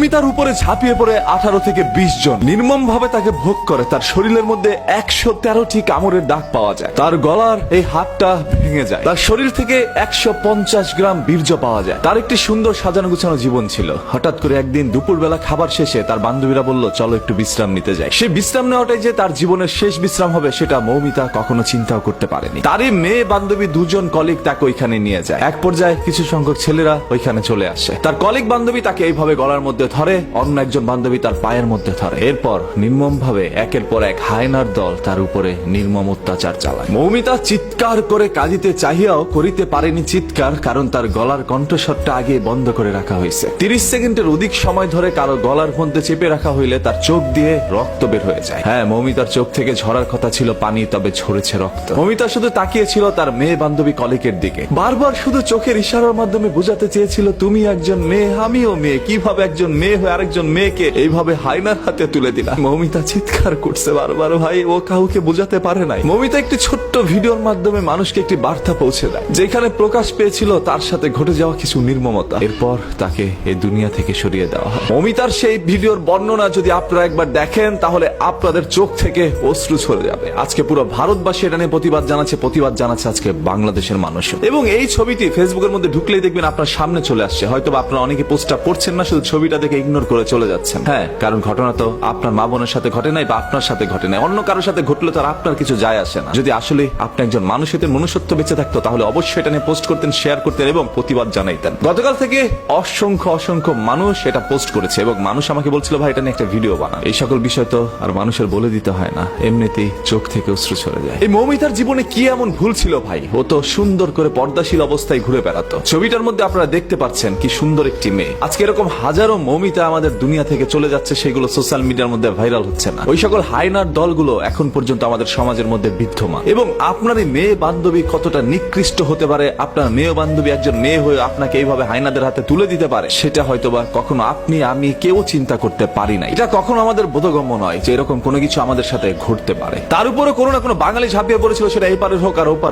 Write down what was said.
মৌমিতার উপরে ঝাঁপিয়ে পড়ে আঠারো থেকে বিশ জন। নির্মম ভাবে তাকে ভোগ করে, তার শরীরের মধ্যে একশো তেরোটি কামড়ের দাগ পাওয়া যায়। তার গলার এই হাতটা ভেঙে যায়। তার শরীর থেকে একশো পঞ্চাশ গ্রাম বীর্য পাওয়া যায়। তার একটি সুন্দর সাজানো গুছানো জীবন ছিল। হঠাৎ করে একদিন দুপুরবেলা খাবার শেষে তার বান্ধবীরা বলল, চলো একটু বিশ্রাম নিতে যাই। সে বিশ্রাম নেওয়াটাই যে তার জীবনের শেষ বিশ্রাম হবে, সেটা মৌমিতা কখনো চিন্তাও করতে পারেনি। তারই মেয়ে বান্ধবী দুজন কলিগ তাকে ওইখানে নিয়ে যায়। এক পর্যায়ে কিছু সংখ্যক ছেলেরা ওইখানে চলে আসে। তার কলিগ বান্ধবী তাকে এইভাবে গলার মধ্যে ধরে, অন্য একজন বান্ধবী তার পায়ের মধ্যে ধরে। এরপর নির্মম ভাবে একের পর এক হায়নার দল তার উপরে নির্মম অত্যাচার চালায়। মৌমিতা চিৎকার করে কাঁদিতে চাহিয়াও করিতে পারেনি চিৎকার, কারণ তার গলার কণ্ঠস্বরটা আগে বন্ধ করে রাখা হয়েছে। তিরিশ সেকেন্ডের অধিক সময় ধরে কারও গলার মধ্যে চেপে রাখা হইলে তার চোখ দিয়ে রক্ত বের হয়ে যায়। হ্যাঁ মৌমিতার চোখ থেকে ঝরার কথা ছিল পানি, তবে ঝরেছে রক্ত। মৌমিতা শুধু তাকিয়েছিল তার মেয়ে বান্ধবী কলিকের দিকে। বারবার শুধু চোখের ইশারার মাধ্যমে বোঝাতে চেয়েছিল, তুমি একজন মেয়ে, আমিও মেয়ে, কীভাবে একজন মেয়ে হয়ে আরেকজন মেয়েকে এইভাবে হাইনার হাতে তুলে দিলা মৌমিতা চিৎকার করছে বারবার, ভাই, ও কাউকে বোঝাতে পারে নাই। মৌমিতা একটি ছোট্ট ভিডিওর মাধ্যমে মানুষকে একটি বার্তা পৌঁছে দেয়, যেখানে প্রকাশ পেয়েছিল তার সাথে ঘটে যাওয়া কিছু নির্মমতা। এরপর তাকে এই দুনিয়া থেকে সরিয়ে দেওয়া হয়। মৌমিতার সেই ভিডিওর বর্ণনা যদি আপনারা একবার দেখেন, তাহলে আপনাদের চোখ থেকে অশ্রু ছড়ে যাবে। আজকে পুরো ভারতবাসী এটা নিয়ে প্রতিবাদ জানাচ্ছে প্রতিবাদ জানাচ্ছে আজকে বাংলাদেশের মানুষ এবং এই ছবিটি ফেসবুকের মধ্যে ঢুকলেই দেখবেন আপনার সামনে চলে আসছে। হয়তো আপনারা অনেকে পোস্টটা পড়ছেন না, শুধু ছবিটা দেখে ইগনোর করে চলে যাচ্ছেন। হ্যাঁ। কারণ ঘটনা তো আপনার মা বোনের সাথে ঘটে নাই বা আপনার সাথে ঘটে নাই। অন্য কারোর সাথে ঘটলে তো আর আপনার কিছু যায় আসে না। যদি আসলে আপনি একজন মানুষের মনুষ্যত্ব বেঁচে থাকতো তাহলে অবশ্যই এটা নিয়ে পোস্ট করতেন শেয়ার করতেন এবং প্রতিবাদ জানাইতেন। গতকাল থেকে অসংখ্য অসংখ্য মানুষ এটা পোস্ট করেছে এবং মানুষ আমাকে বলছিল ভাই এটা নিয়ে একটা ভিডিও বানা এই সকল বিষয় তো আর মানুষের বলে দিতে হয় না। এমনিতেই চোখ থেকে অশ্রু ছড়ে যায়। এই মৌমিতার জীবনে কি এমন ভুল ছিল ভাই? ও তো সুন্দর করে পর্দাশীল অবস্থায় ঘুরে বেড়াতো। ছবিটার মধ্যে আপনারা দেখতে পাচ্ছেন কি সুন্দর একটি মেয়ে। আজকে এরকম হাজারো মৌমিতা আমাদের দুনিয়া থেকে চলে যাচ্ছে সেগুলো সোশ্যাল মিডিয়ার মধ্যে ভাইরাল হচ্ছে না। ওই সকল হাইনার দলগুলো এখন পর্যন্ত আমাদের সমাজের মধ্যে বিদ্যমান। এবং আপনার মেয়ে বান্ধবী কতটা নিকৃষ্ট হতে পারে, আপনার মেয়ে বান্ধবী একজন মেয়ে হয়ে আপনাকে এইভাবে হাইনাদের হাতে তুলে দিতে পারে, সেটা হয়তোবা কখনো আপনি, আমি কেউ চিন্তা করতে পারি না এটা কখনো আমাদের বোধগম্য নয় যে এরকম কোনো কিছু আমাদের সাথে ঘটতে পারে। তার উপরে কোনো না কোনো বাঙালি ঝাঁপিয়ে পড়েছিল সেটা এপারের হোক আর ওপার